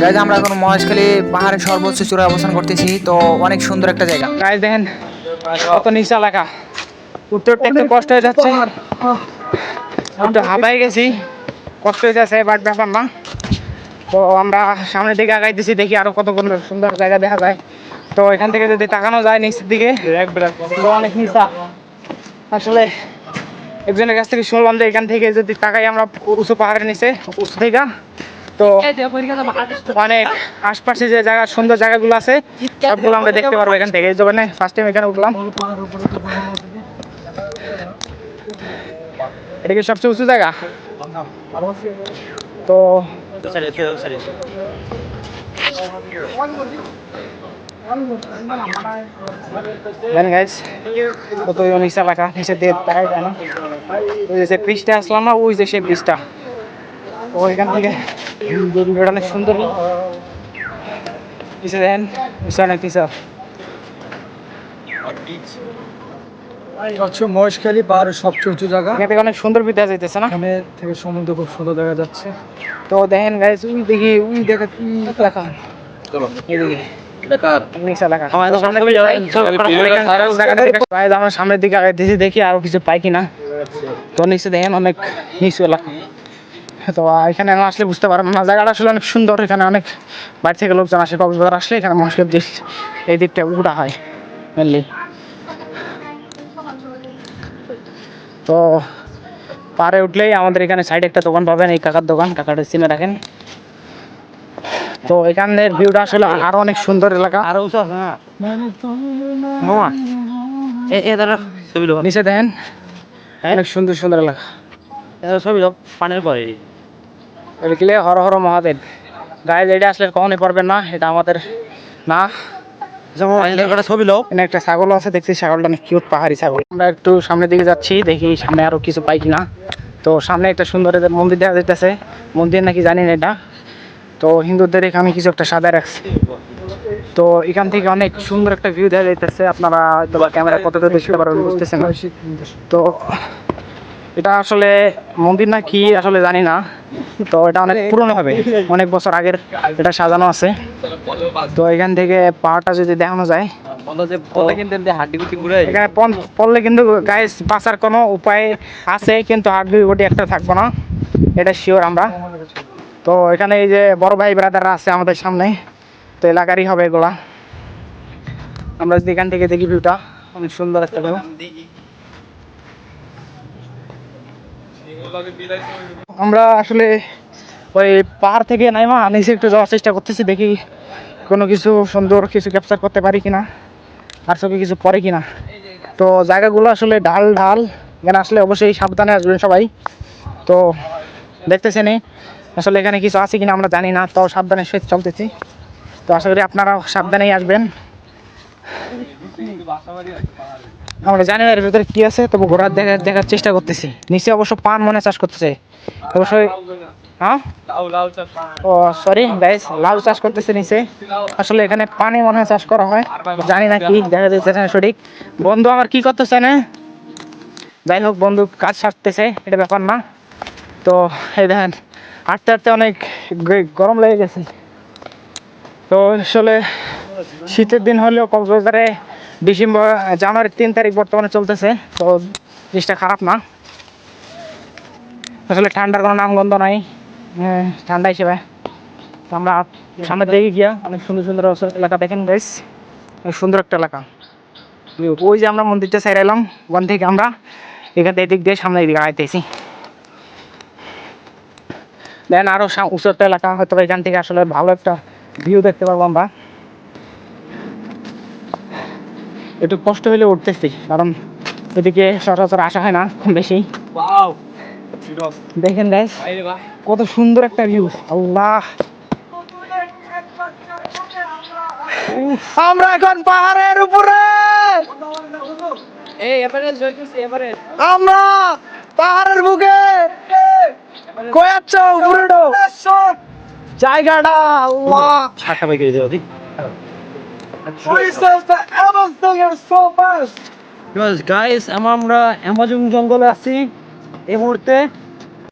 Guys আমরা এখন মহেশখালী পাহাড়ের সর্বোচ্চ চূড়ায় অবস্থান করতেছি। তো অনেক সুন্দর একটা জায়গা। গাইজ দেখেন কত নিচা এলাকা। উঠতে উঠতে একটু কষ্ট হয়ে যাচ্ছে। একটু হাঁপাই গেছি। কষ্ট হয়ে যাচ্ছে বাট ব্যাপার না। তো আমরা সামনের দিকে আগাইতেছি দেখি আরও কতগুলো সুন্দর জায়গা দেখা যায়। তো এখান থেকে যদি তাকানো যায় নিচের দিকে অনেক নিচা। আসলে একজনের কাছ থেকে শুনলাম যে এখান থেকে যদি তাকাই আমরা উঁচু পাহাড়ের নিচে উঁচু থেকে। তো অনেক আশপাশে যে জায়গা সুন্দর জায়গাগুলো আছে সবগুলো আমরা দেখতে পারব এখান থেকে। জন্য ফার্স্ট টাইম এখানে উঠলাম। এটা কি সবচেয়ে উঁচু জায়গা? তো কত নিচা এলাকা নিচে দিয়ে তাকাই যায় না। ওই যে ব্রিজটা আসলাম না ওই যে সেই ব্রিজটা তো এখান থেকে ভিডিওটা অনেক সুন্দর। নিচে দেন অনেক নিচা হচ্ছে মহেশখালী পাহাড়ের সবচেয়ে উঁচু জায়গা। এখান থেকে অনেক সুন্দর বিদ্যা যাইতেছে না? এখানে থেকে সমুদ্র খুব সুন্দর দেখা যাচ্ছে। তো দেখেন গাইস উই দেখি উই দেখা কি লেখা এদিকে সামনের দিকে আগাইতেছি দেখি আরও কিছু পাই কিনা। তো নিচে দেখেন অনেক নিচু এলাকা তো এখানে আসলে বুঝতে পারেন না। জায়গাটা আসলে অনেক সুন্দর এখানে অনেক বাইরে থেকে লোকজন আসে কক্সবাজার আসলে এখানে মহেশখালী দেশ এই দিকটা উঠা হয় মেনলি তো পারে উঠলেই আমাদের এখানে সাইডে একটা দোকান পাবেন এই কাকার দোকান কাকাটা চিনে রাখেন। তো এখানের ভিউটা আসলে আরও অনেক সুন্দর এলাকা। আরও উঁচু আছে লো নিচে দেখেন অনেক সুন্দর সুন্দর এলাকা। ছবি পানির পরে। এটা হর হর মহাদেব গায়ে যেটা আসলে কখনই পারবেন না এটা আমাদের না। যেমন ছবি লো এখানে একটা ছাগল আছে দেখছি ছাগলটা অনেক কিউট পাহাড়ি ছাগল। আমরা একটু সামনের দিকে যাচ্ছি দেখি সামনে আরও কিছু পাই কিনা। তো সামনে একটা সুন্দর এদের মন্দির দেখা যাইতেছে। মন্দির নাকি জানি না এটা। তো হিন্দুদের এখানে কিছু একটা সাদা রাখছে। তো এখান থেকে অনেক সুন্দর একটা ভিউ দেখা যাইতেছে। আপনারা হয়তো বা ক্যামেরা কতটা দেখতে পারবেন বুঝতেছেন তো এটা আসলে মন্দির না কি আসলে জানি না। তো এটা অনেক পুরনো হবে। অনেক বছর আগের এটা সাজানো আছে। তো এখান থেকে পাহাড়টা যদি দেখানো যায়। এখানে পড়লে কিন্তু গায়ে বাঁচার কোনো উপায় আছে কিন্তু হাড্ডি গুটি একটা থাকব না। এটা শিওর আমরা। তো এখানে এই যে বড় ভাই ব্রাদাররা আছে আমাদের সামনে তো এলাকারই হবে এগুলা। আমরা যদি এখান থেকে দেখি ভিউটা অনেক সুন্দর একটা ভিউ আমরা আসলে ওই পাহাড় থেকে নাইমা নিচে একটু যাওয়ার চেষ্টা করতেছি, দেখি কোনো কিছু সুন্দর কিছু ক্যাপচার করতে পারি কিনা আর সবই কিছু পরে কিনা। তো জায়গাগুলো আসলে ঢাল ঢাল, এখানে আসলে অবশ্যই সাবধানে আসবেন সবাই। তো দেখতেছেন আসলে এখানে কিছু আছে কিনা আমরা জানি না তো সাবধানে সহিত চলতেছি। তো আশা করি আপনারাও সাবধানেই আসবেন। আমরা জানি না এর ভিতরে কি আছে, তবু ঘোরার দেখার দেখার চেষ্টা করতেছি। নিচে অবশ্য পান মনে চাষ করতেছে। অবশ্যই হ্যাঁ? ও সরি গাইস লাউ চাষ করতেছে নিচে। আসলে এখানে পানি মনে হয় চাষ করা হয়। জানি না কি, দেখা যাচ্ছে সঠিক। বন্ধু আমার কি করতেছে, না? যাই হোক, বন্ধু কাজ সারতেছে, এটা ব্যাপার না। তো, এই দেখেন হাঁটতে হাঁটতে অনেক গরম লেগে গেছে। তো, আসলে শীতের দিন হলেও কক্সবাজারে ডিসেম্বর জানুয়ারির তিন তারিখ বর্তমানে চলতেছে তো জিনিসটা খারাপ না। আসলে ঠান্ডার কোনো নামগন্ধ নাই হ্যাঁ, ঠান্ডা হিসেবে। তো আমরা সামনের দিকে গিয়া অনেক সুন্দর সুন্দর এলাকা দেখেন বেশ অনেক সুন্দর একটা এলাকা। ওই যে আমরা মন্দিরটা সাইড এলাম ওখান থেকে আমরা এখান থেকে এদিক দিয়ে সামনে দিকে আইতেছি দেন আরও উঁচু একটা এলাকা হয়তো এখান থেকে আসলে ভালো একটা ভিউ দেখতে পারব আমরা। একটু কষ্ট হলে উঠতেছি কারণ এদিকে সচরাচর আসা হয় না বেশি। দেখেন গাইস কত সুন্দর একটা ভিউ আল্লাহ। আমরা এখন পাহাড়ের উপরে। আমরা পাহাড়ের বুকে। কই উপরে জায়গাটা আল্লাহ। ছাটা বাইকে দিও দি গাইস আমরা অ্যামাজন জঙ্গলে আছি। এই মুহূর্তে